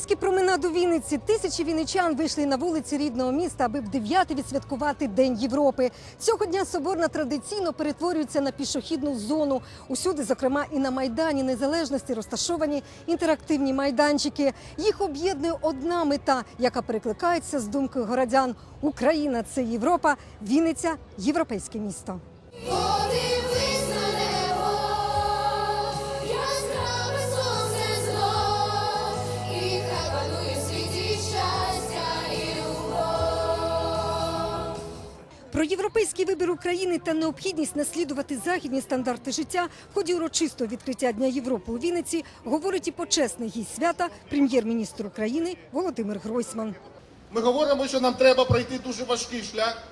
Європейський променад у Вінниці. Тисячі вінничан вийшли на вулиці рідного міста, аби в дев'яте відсвяткувати День Європи. Цього дня соборна традиційно перетворюється на пішохідну зону. Усюди, зокрема, і на майдані незалежності розташовані інтерактивні майданчики. Їх об'єднує одна мета, яка перекликається з думкою городян: Україна це Європа, Вінниця європейське місто. Про європейський вибір України та необхідність наслідувати західні стандарти життя в ході урочистого відкриття Дня Європи у Вінниці говорить і почесний гість свята, прем'єр-міністр України Володимир Гройсман. Ми говоримо, що нам треба пройти дуже важкий шлях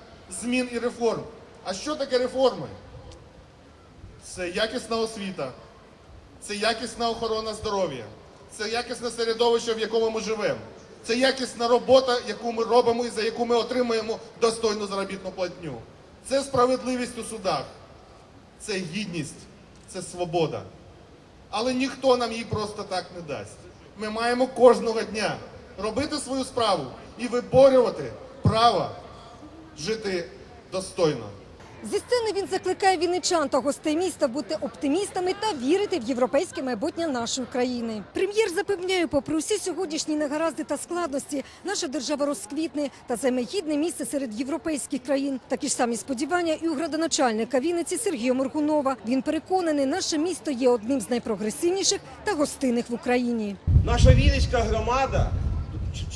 змін і реформ. А що таке реформи? Це якісна освіта, це якісна охорона здоров'я, це якісне середовище, в якому ми живемо. Це якісна робота, яку ми робимо і за яку ми отримуємо достойну заробітну платню. Це справедливість у судах, це гідність, це свобода. Але ніхто нам її просто так не дасть. Ми маємо кожного дня робити свою справу і виборювати право жити достойно. Зі сцени він закликає вінничан та гостей міста бути оптимістами та вірити в європейське майбутнє нашої країни. Прем'єр запевняє, попри усі сьогоднішні негаразди та складності, наша держава розквітне та займе гідне місце серед європейських країн. Такі ж самі сподівання і у градоначальника Вінниці Сергія Моргунова. Він переконаний, наше місто є одним з найпрогресивніших та гостинних в Україні. Наша Вінницька громада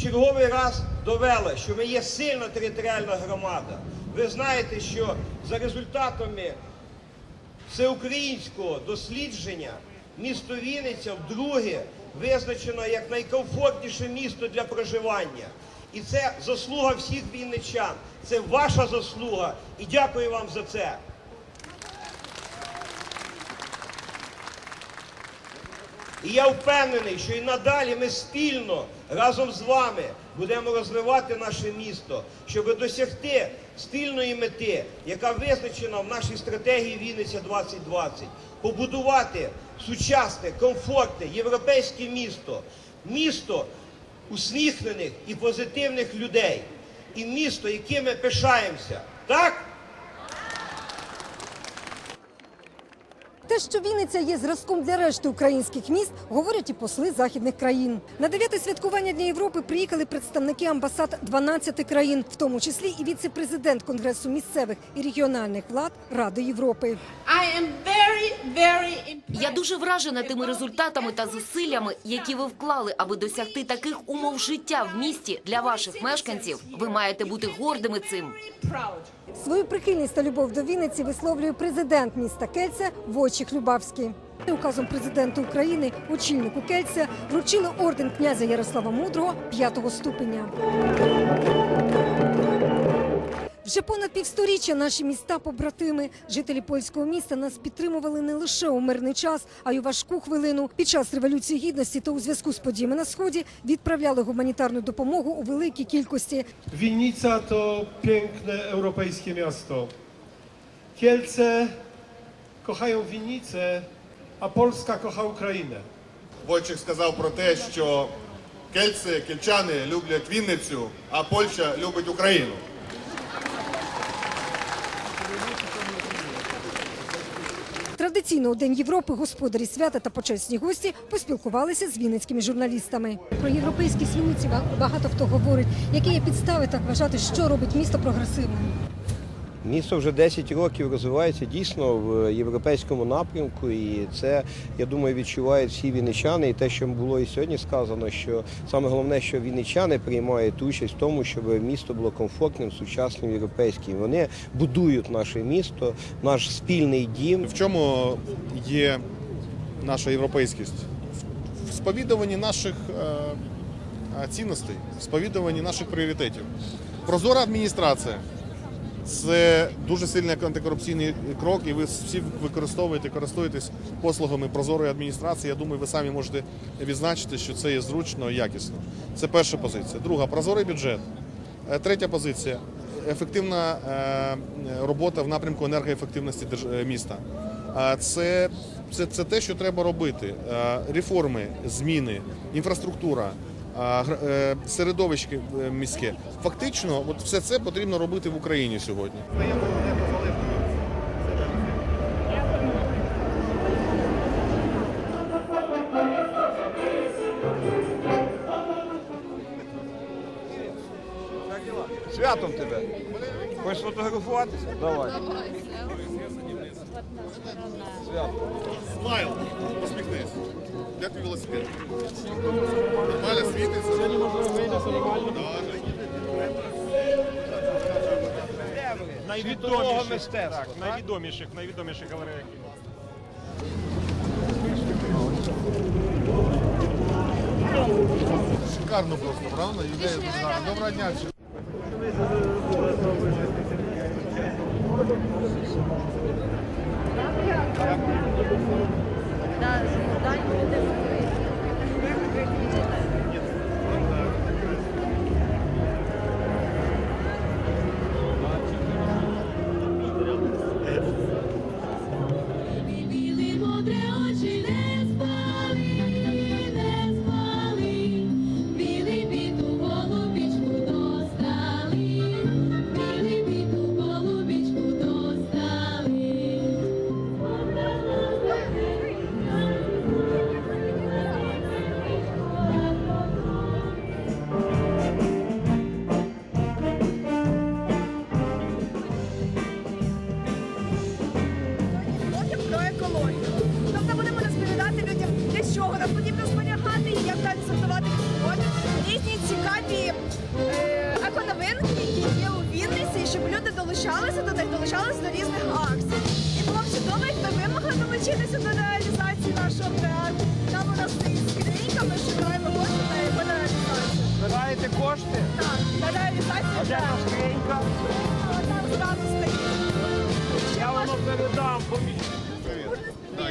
черговий раз довела, що ми є сильна територіальна громада. Ви знаєте, що за результатами всеукраїнського дослідження місто Вінниця вдруге визначено як найкомфортніше місто для проживання. І це заслуга всіх вінничан. Це ваша заслуга. І дякую вам за це. І я впевнений, що і надалі ми спільно разом з вами будемо розвивати наше місто, щоб досягти спільної мети, яка визначена в нашій стратегії Вінниця 2020 побудувати сучасне, комфортне європейське місто, місто усміхнених і позитивних людей, і місто, яким ми пишаємося. Так? Те, що Вінниця є зразком для решти українських міст, говорять і посли західних країн. На дев'яте святкування Дня Європи приїхали представники амбасад 12 країн, в тому числі і віце-президент Конгресу місцевих і регіональних влад Ради Європи. Я дуже вражена тими результатами та зусиллями, які ви вклали, аби досягти таких умов життя в місті для ваших мешканців. Ви маєте бути гордими цим. Свою прихильність та любов до Вінниці висловлює президент міста Кельця Войчих Любавський. Указом президента України очільнику Кельця вручили орден князя Ярослава Мудрого п'ятого ступеня. Вже понад півсторіччя наші міста побратими, жителі польського міста нас підтримували не лише у мирний час, а й у важку хвилину. Під час революції гідності та у зв'язку з подіями на сході відправляли гуманітарну допомогу у великій кількості. Winnica to piękne europejskie miasto. Kielce kochają Winnicę, a Polska kocha Ukrainę. Войчих сказав про те, що кельці, кельчани люблять Вінницю, а Польща любить Україну. Традиційно у День Європи господарі свята та почесні гості поспілкувалися з вінницькими журналістами. Про європейські Вінниці багато хто говорить, які є підстави так вважати, що робить місто прогресивним. Місто вже 10 років розвивається дійсно в європейському напрямку, і це я думаю відчувають всі вінничани. І те, що було і сьогодні сказано, що саме головне, що вінничани приймають участь в тому, щоб місто було комфортним, сучасним, європейським. Вони будують наше місто, наш спільний дім. В чому є наша європейськість? В сповідуванні наших е, цінностей, в сповідуванні наших пріоритетів. Прозора адміністрація це дуже сильний антикорупційний крок, і ви всі використовуєте, користуєтесь послугами прозорої адміністрації. Я думаю, ви самі можете відзначити, що це є зручно і якісно. Це перша позиція. Друга прозорий бюджет. Е, Третя позиція ефективна е, робота в напрямку енергоефективності е, міста. Це, це, це те, що треба робити. Реформи, зміни, інфраструктура, середовище е, міське. Фактично, от все це потрібно робити в Україні сьогодні. Святом тебе. Хочеш фотографуватися? Давай. Свято. Смайл, посміхнись. Твій велосипед? Нормально світиться? Сьогодні можна вийти Світового мистецтва. Так, найвідоміших, найвідоміших галереях. Шикарно просто, правда? Ідея дуже гарна. Доброго дня.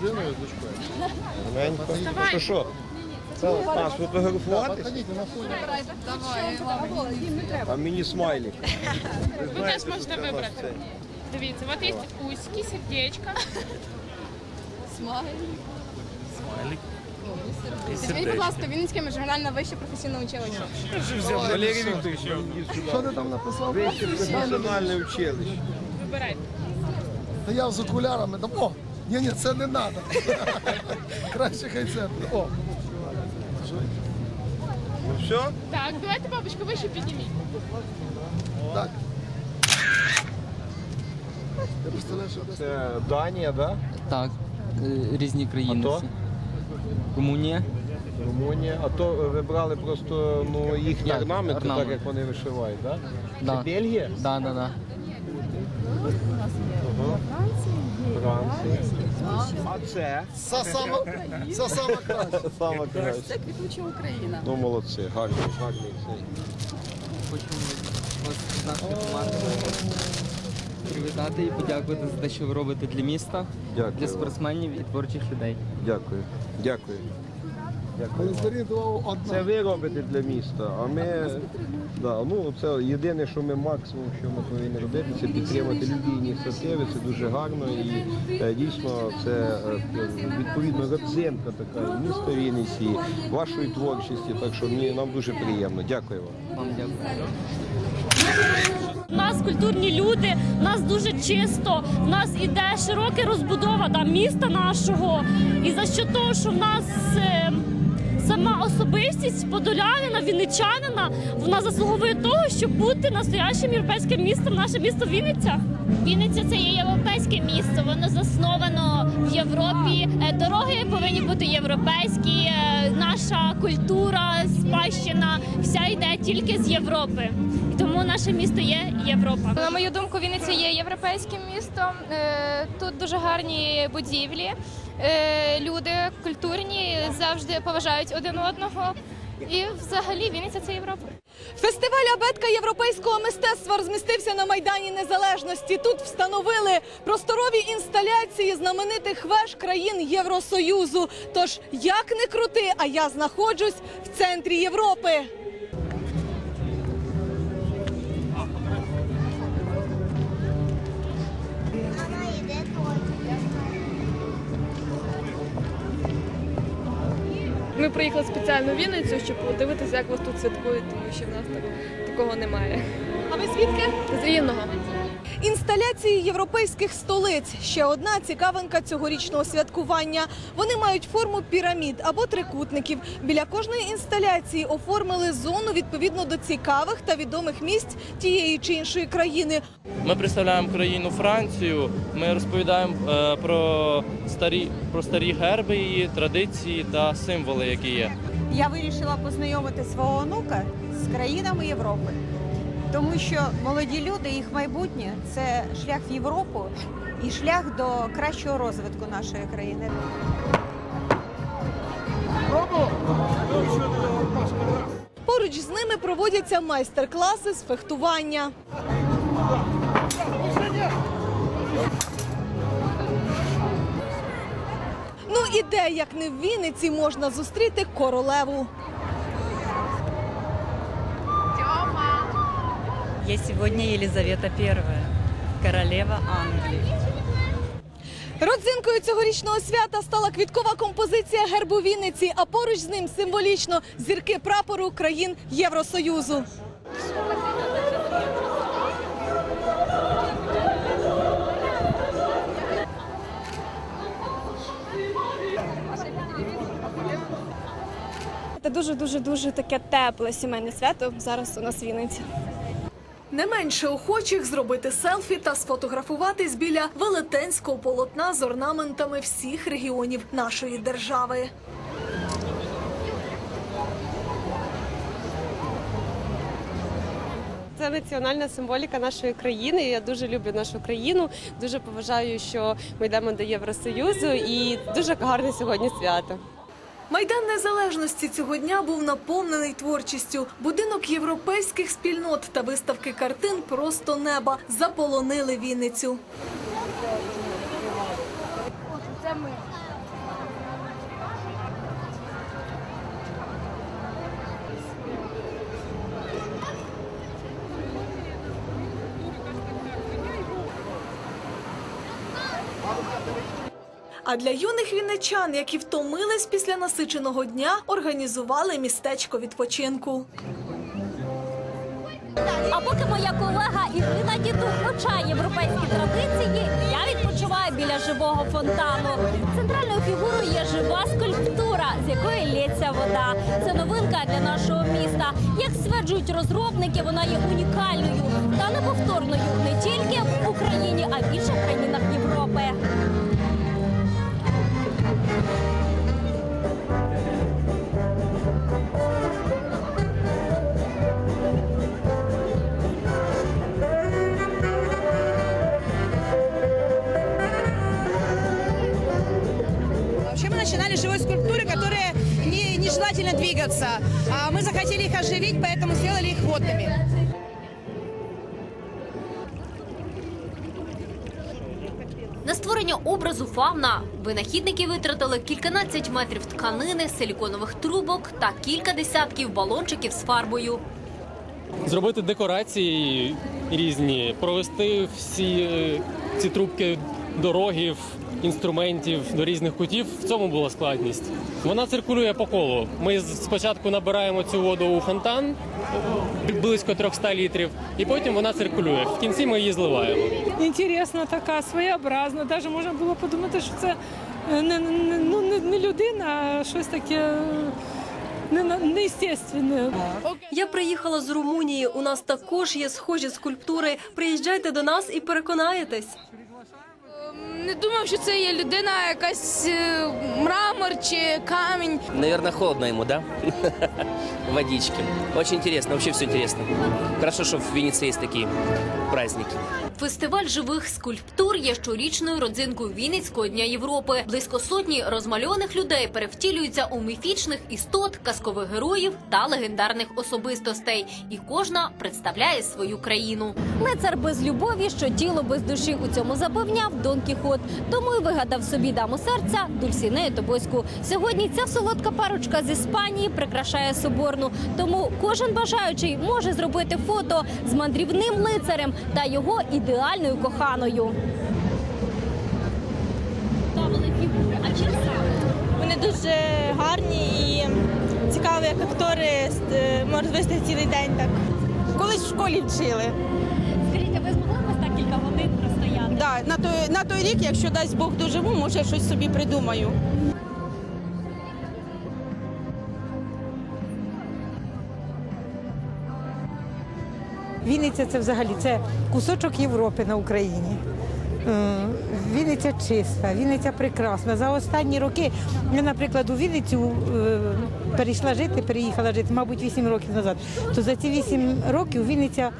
Дружиною, з дочкою. Що що? А, сфотографуватися? Заходіть на фоні. А мені смайлик. Ви теж можете вибрати. Дивіться, от є усики, сердечко. Візьміть, будь ласка, Вінницьке міжрегіональне вище професійне училище. Валерій Вікторович, що ти там написав? Вище професіональне училище. Вибирайте. Та я з окулярами. О, ні, ні, це не треба. Краще хай це. О, Ну все? Так, давайте бабочку вище підніміть. так. Я представляю, що десь Це Данія, да? Так, е, різні країни. А то? всі. Румунія. Румунія. А то ви брали просто ну, їхні Так, орнаменти, так як вони вишивають, так? Да. Це Бельгія? Да, да, да. А це? Це саме, це саме краще. Саме краще. Це квітуча Україна. Ну, молодці, гарні, гарні. Хочемо Хочу вас з нашою командою привітати і подякувати за те, що ви робите для міста, Дякую для вам. спортсменів і творчих людей. Дякую. Дякую. Це ви робите для міста, а ми да, ну це єдине, що ми максимум, що ми повинні робити, це підтримати любі ініціативи. Це дуже гарно і е, дійсно це е, відповідно родзинка така і міста Вінниці, і вашої творчості. Так що мені нам дуже приємно. Дякую вам. Вам дякую. У нас культурні люди, у нас дуже чисто, у нас іде широка розбудова да, міста нашого. І за що того, що в нас е, сама особистість подолянина, вінничанина, вона заслуговує того, щоб бути настоящим європейським містом, наше місто Вінниця. Вінниця це є європейське місто, воно засновано в Європі. Е, Дороги повинні бути європейські, е, наша культура, спадщина, вся йде тільки з Європи. І тому наше місто є Європа. На мою думку, Вінниця є європейським містом. Е, Тут дуже гарні будівлі. Люди культурні завжди поважають один одного. І взагалі Вінниця це Європа. Фестиваль абетка європейського мистецтва розмістився на Майдані Незалежності. Тут встановили просторові інсталяції знаменитих веж країн Євросоюзу. Тож як не крути, а я знаходжусь в центрі Європи. Приїхали спеціально в Вінницю, щоб подивитися, як вас тут святкують, тому що в нас так, такого немає. А ви звідки? З Рівного. Інсталяції європейських столиць ще одна цікавинка цьогорічного святкування. Вони мають форму пірамід або трикутників. Біля кожної інсталяції оформили зону відповідно до цікавих та відомих місць тієї чи іншої країни. Ми представляємо країну Францію. Ми розповідаємо е, про старі про старі герби, її традиції та символи, які є. Я вирішила познайомити свого онука з країнами Європи, тому що молоді люди, їх майбутнє це шлях в Європу і шлях до кращого розвитку нашої країни. Поруч з ними проводяться майстер-класи з фехтування. Ну і де, як не в Вінниці, можна зустріти королеву. Я сегодня Елизавета I, королева Англии. Родзинкою цьогорічного свята стала квіткова композиція гербу Вінниці, а поруч з ним символічно зірки прапору країн Євросоюзу. Це дуже дуже дуже таке тепле сімейне свято. Зараз у нас Вінниця. Не менше охочих зробити селфі та сфотографуватись біля велетенського полотна з орнаментами всіх регіонів нашої держави. Це національна символіка нашої країни. Я дуже люблю нашу країну. Дуже поважаю, що ми йдемо до Євросоюзу, і дуже гарне сьогодні свято. Майдан Незалежності цього дня був наповнений творчістю. Будинок європейських спільнот та виставки картин Просто неба заполонили Вінницю. А для юних вінничан, які втомились після насиченого дня, організували містечко відпочинку. А поки моя колега Ірина Дідух вивчає європейські традиції, я відпочиваю біля живого фонтану. Центральною фігурою є жива скульптура, з якої лється вода. Це новинка для нашого міста. Як стверджують розробники, вона є унікальною та неповторною не тільки в Україні, а в інших країнах Європи. не, нежелательно двигаться. А мы захотели их оживить, поэтому сделали их водными. На створення образу фавна винахідники витратили кільканадцять метрів тканини, силіконових трубок та кілька десятків балончиків з фарбою. зробити декорації різні, провести всі е, ці трубки дорогів, інструментів до різних кутів. В цьому була складність. Вона циркулює по колу. Ми спочатку набираємо цю воду у фонтан близько 300 літрів, і потім вона циркулює. В кінці ми її зливаємо. Інтересна така, своєобразна. Навіть можна було подумати, що це е, не, не, ну, не, не людина, а щось таке е, не, неестественне. Я приїхала з Румунії. У нас також є схожі скульптури. Приїжджайте до нас і переконаєтесь. Не думав, що це є людина, якась е, мрамор чи камінь. Наверное, холодно ему, да? Водички. Очень интересно, вообще все интересно. Хорошо, что в Венеции есть такие праздники. Фестиваль живих скульптур є щорічною родзинкою Вінницького дня Європи. Близько сотні розмальованих людей перевтілюються у міфічних істот, казкових героїв та легендарних особистостей. І кожна представляє свою країну. Лицар без любові, що тіло без душі у цьому запевняв Дон Кіхот. Тому й вигадав собі даму серця Дульсінею Тобоську. Сьогодні ця солодка парочка з Іспанії прикрашає соборну. Тому кожен бажаючий може зробити фото з мандрівним лицарем та його ідеальною коханою. А чим саме? Вони дуже гарні і цікаво, як актори е, можуть вести цілий день так. Колись в школі вчили. Скажіть, а ви змогли б так кілька годин простояти? Да, на, той, на той рік, якщо дасть Бог доживу, може щось собі придумаю. Вінниця це взагалі це кусочок Європи на Україні. Е, Вінниця чиста, Вінниця прекрасна. За останні роки я, наприклад, у Вінницю е, перейшла жити, переїхала жити, мабуть, 8 років назад. То за ці 8 років Вінниця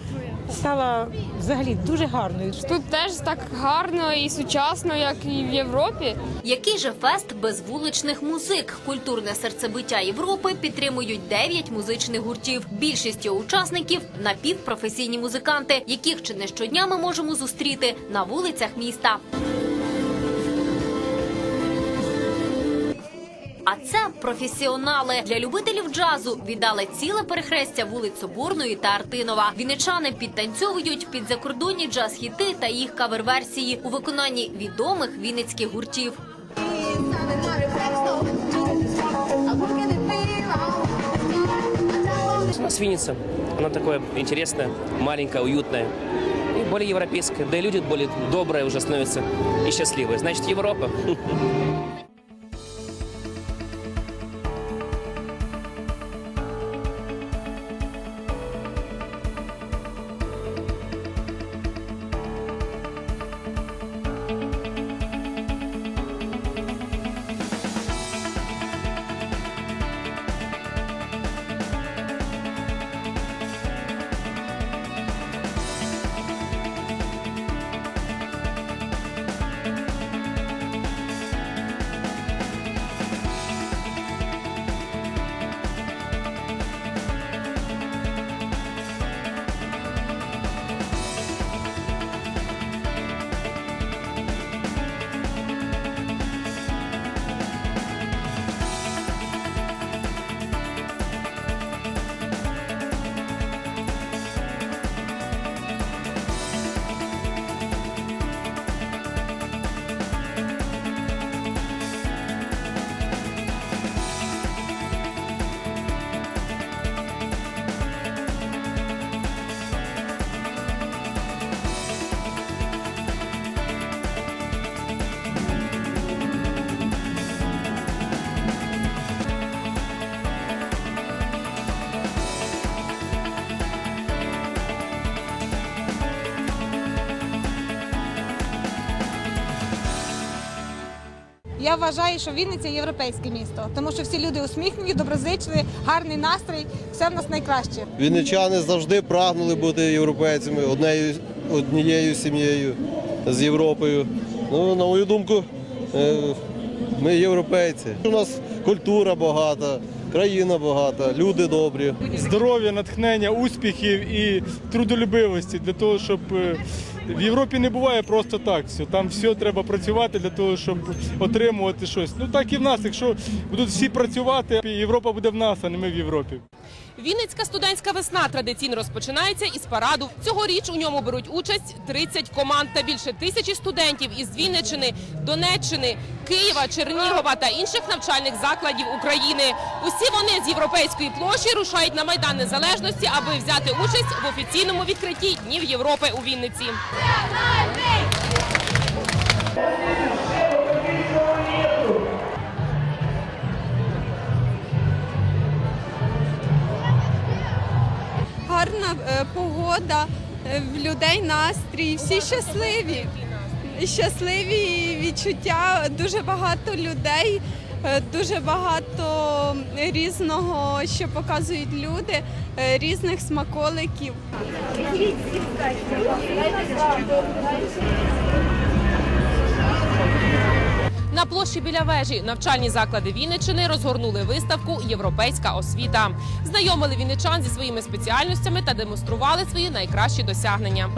стала взагалі дуже гарною. Тут теж так гарно і сучасно, як і в Європі. Який же фест без вуличних музик? Культурне серцебиття Європи підтримують 9 музичних гуртів. Більшість його учасників напівпрофесійні музиканти, яких чи не щодня ми можемо зустріти на вулицях міста. А це професіонали для любителів джазу віддали ціле перехрестя вулиць Соборної та Артинова. Вінничани підтанцьовують під закордонні джаз-хіти та їх кавер-версії у виконанні відомих вінницьких гуртів. У нас Винница, она такое интересное, маленькое, уютное и более европейское. И люди более добрые уже становятся и счастливые. Значит, Европа. Я вважаю, що Вінниця європейське місто, тому що всі люди усміхнені, доброзичливі, гарний настрій, все в нас найкраще. Вінничани завжди прагнули бути європейцями, однією, однією сім'єю з Європою. Ну, на мою думку, е, ми європейці. У нас культура багата, країна багата, люди добрі. Здоров'я, натхнення, успіхів і трудолюбивості для того, щоб е, в Європі не буває просто так. Все. Там все треба працювати для того, щоб отримувати щось. Ну так і в нас. Якщо будуть всі працювати, Європа буде в нас, а не ми в Європі. Вінницька студентська весна традиційно розпочинається із параду. Цьогоріч у ньому беруть участь 30 команд та більше тисячі студентів із Вінниччини, Донеччини, Києва, Чернігова та інших навчальних закладів України. Усі вони з європейської площі рушають на майдан незалежності, аби взяти участь в офіційному відкритті Днів Європи у Вінниці. гарна е, погода, е, в людей настрій, всі щасливі. Щасливі відчуття, дуже багато людей Е, Дуже багато різного, що показують люди, е, різних смаколиків. На площі біля вежі навчальні заклади Вінниччини розгорнули виставку Європейська освіта. Знайомили вінничан зі своїми спеціальностями та демонстрували свої найкращі досягнення.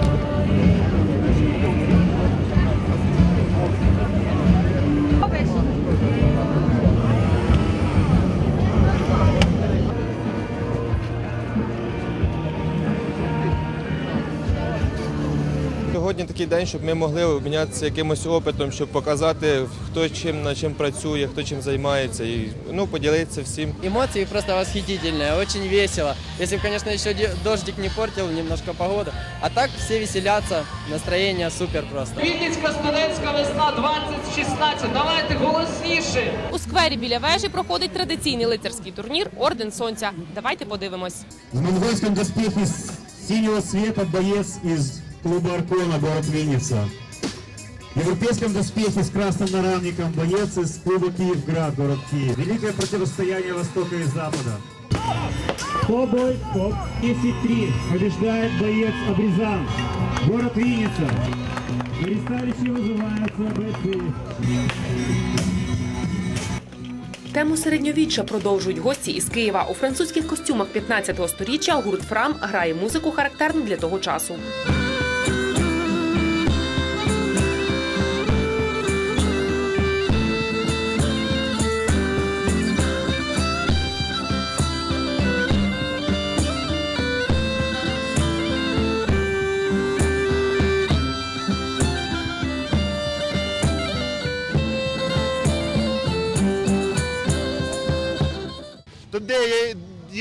Сьогодні такий день, щоб ми могли обмінятися якимось опитом, щоб показати, хто чим над чим працює, хто чим займається, і ну поділитися всім. Эмоции просто восхитительные, очень весело. Если бы, конечно, еще де- дождик не портил немножко погоду. А так все веселятся, настроение супер просто. Вінницька студентська весна 2016. Давайте голосніше. У сквері біля вежі проходить традиційний лицарський турнір Орден Сонця. Давайте подивимось. В монгольском доспехе с- синего цвета боец из клуба Аркона, город Винница. В европейском доспехе с красным нарамником боец из клуба Киевград, город Киев. Великое противостояние Востока и Запада. Хобой топ 10-3. Побеждает боец Абризан, город Винница. Пересталище вызываются бойцы. Тему середньовіччя продовжують гості із Києва. У французьких костюмах 15-го сторіччя гурт Фрам грає музику характерну для того часу.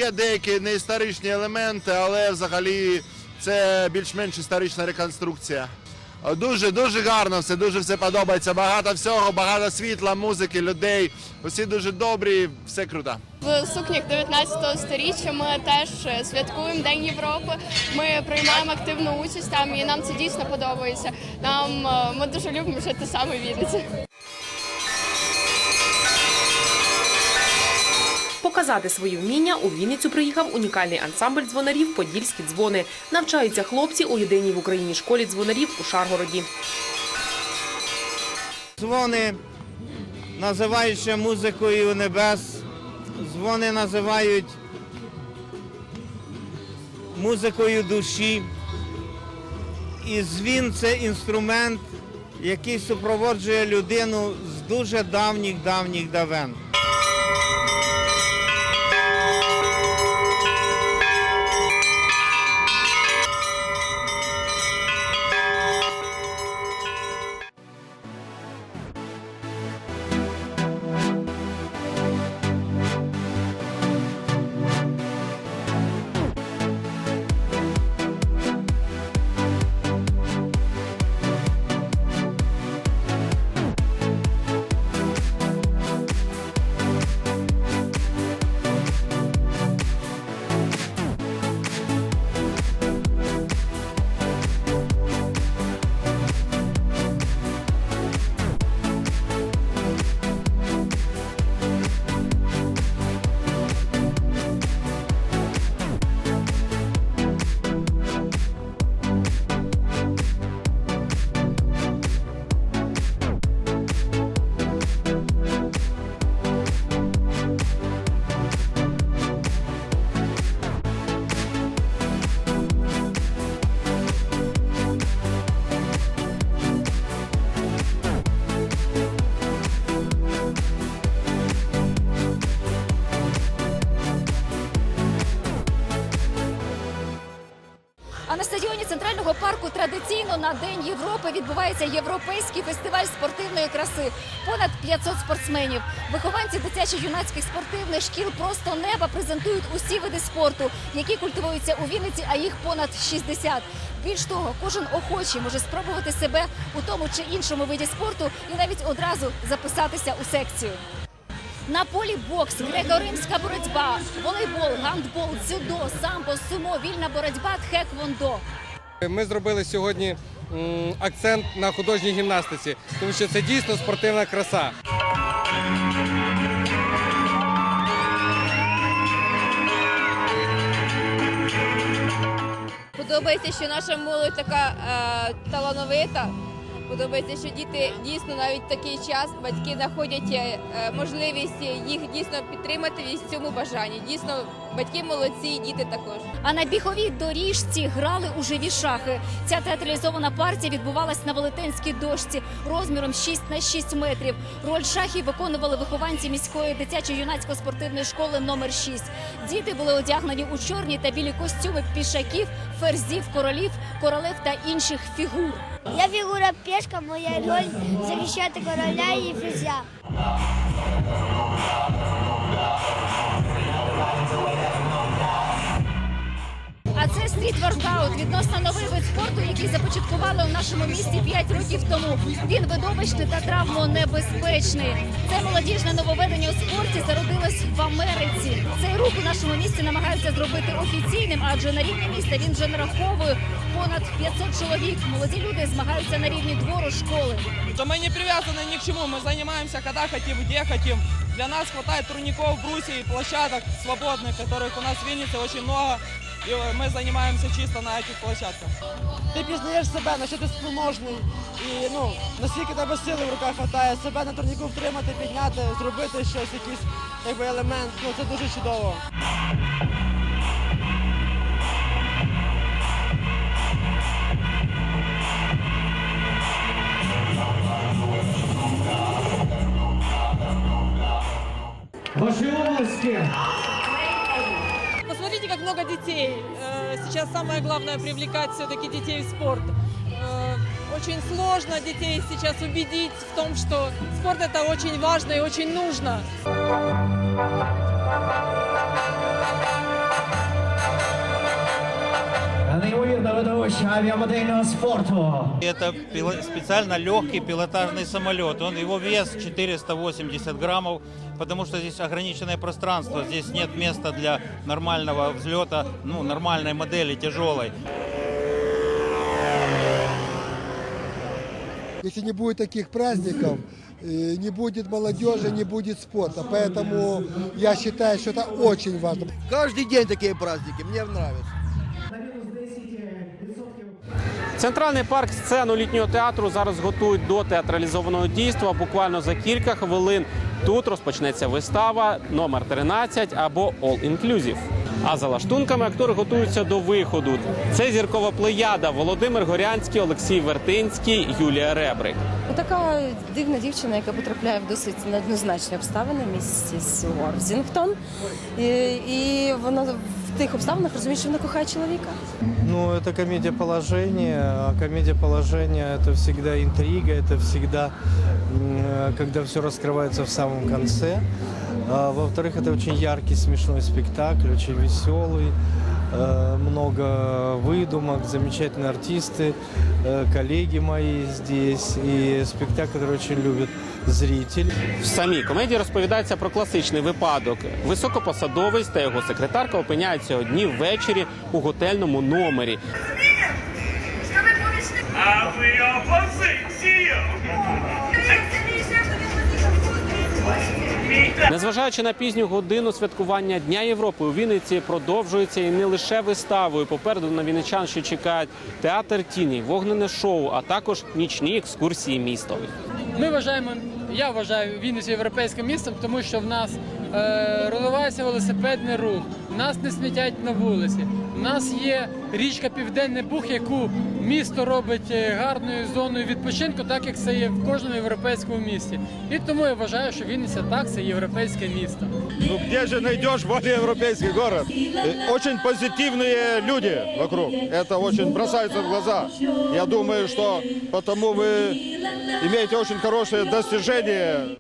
Є деякі неісторичні елементи, але взагалі це більш-менш історична реконструкція. Дуже дуже гарно все, дуже все подобається. Багато всього, багато світла, музики, людей. Усі дуже добрі, все круто. В сукнях 19 століття ми теж святкуємо День Європи. Ми приймаємо активну участь там, і нам це дійсно подобається. Нам е, ми дуже любимо жити саме в Вінниці. Показати свої вміння у Вінницю приїхав унікальний ансамбль дзвонарів Подільські дзвони. Навчаються хлопці у єдиній в Україні школі дзвонарів у Шаргороді. Дзвони називають музикою небес. Дзвони називають музикою душі. І дзвін це інструмент, який супроводжує людину з дуже давніх давніх давен. Традиційно на День Європи відбувається європейський фестиваль спортивної краси. Понад 500 спортсменів. Вихованці дитячо-юнацьких спортивних шкіл просто неба презентують усі види спорту, які культивуються у Вінниці, а їх понад 60. Більш того, кожен охочий може спробувати себе у тому чи іншому виді спорту і навіть одразу записатися у секцію. На полі бокс, греко-римська боротьба, волейбол, гандбол, дзюдо, самбо, сумо, вільна боротьба, тхеквондо. Ми зробили сьогодні акцент на художній гімнастиці, тому що це дійсно спортивна краса. Подобається, що наша молодь така е, талановита. Подобається, що діти дійсно навіть такий час батьки знаходять е, можливість їх дійсно підтримати в цьому бажанні. Дійсно, батьки молодці, і діти також. А на біговій доріжці грали у живі шахи. Ця театралізована партія відбувалась на велетенській дошці розміром 6 на 6 метрів. Роль шахів виконували вихованці міської дитячо-юнацької спортивної школи номер 6. Діти були одягнені у чорні та білі костюми пішаків, ферзів, королів, королев та інших фігур. Я фігура пішка, моя роль захищати короля і фізя. А це стріт-воркаут, відносно новий який започаткували у нашому місті 5 років тому. Він видовищний та травмонебезпечний. Це молодіжне нововведення у спорті зародилось в Америці. Цей рух у нашому місті намагаються зробити офіційним, адже на рівні міста він вже нараховує понад 500 чоловік. Молоді люди змагаються на рівні двору школи. То мы не привязаны ни к чему, мы занимаемся когда хотим, где хотим. Для нас хватает турников, брусьев и площадок свободных, которых у нас в Виннице очень много. И мы занимаемся чисто на этих площадках. Ти пізнаєш себе, на що ти спроможний, і ну наскільки тебе сили в руках хватає, себе на турніку втримати, підняти, зробити щось, якийсь якби елемент. Ну це дуже чудово. Ваши области. Посмотрите, как много детей. Э, Сейчас самое главное привлекать все-таки детей в спорт. Э, Очень сложно детей сейчас убедить в том, что спорт это очень важно и очень нужно. Неймовірно видовище авіамодельного спорту. Это специально легкий пилотажный самолет. Он, его вес 480 граммов, потому что здесь ограниченное пространство. Здесь нет места для нормального взлета, ну, нормальной модели, тяжелой. Если не будет таких праздников, э, не будет молодежи, не будет спорта. Поэтому я считаю, что это очень важно. Каждый день такие праздники, мне нравится. Центральний парк сцену літнього театру зараз готують до театралізованого дійства. Буквально за кілька хвилин тут розпочнеться вистава номер 13 або All Inclusive. А за лаштунками актори готуються до виходу. Це зіркова плеяда Володимир Горянський, Олексій Вертинський, Юлія Ребрик. Така дивна дівчина, яка потрапляє в досить неоднозначні обставини з Ворзінгтон. І, і вона тих обставинах розуміє, що вона кохає чоловіка. Ну, это комедия положения, а комедия положения это всегда интрига, это всегда, м, э, когда все раскрывается в самом конце. А, во-вторых, это очень яркий, смешной спектакль, очень веселый, э, много выдумок, замечательные артисты, э, коллеги мои здесь, и спектакль, который очень любит зритель. В самій комедії розповідається про класичний випадок. Високопосадовець та його секретарка опиняються одні ввечері у готельному номері. А ви опозицію! Незважаючи на пізню годину святкування Дня Європи у Вінниці продовжується і не лише виставою. Попереду на вінничан ще чекають театр тіні, вогнене шоу, а також нічні екскурсії містом. Ми вважаємо, я вважаю Вінницю європейським містом, тому що в нас е, розвивається велосипедний рух, нас не смітять на вулиці. У нас є річка Південний Буг, яку місто робить е, гарною зоною відпочинку, так як це є в кожному європейському місті. І тому я вважаю, що Вінниця так це європейське місто. Ну где же найдешь более европейский город? Э, Очень позитивные люди вокруг. Это очень бросается в глаза. Я думаю, что потому вы имеете очень хорошее достижение.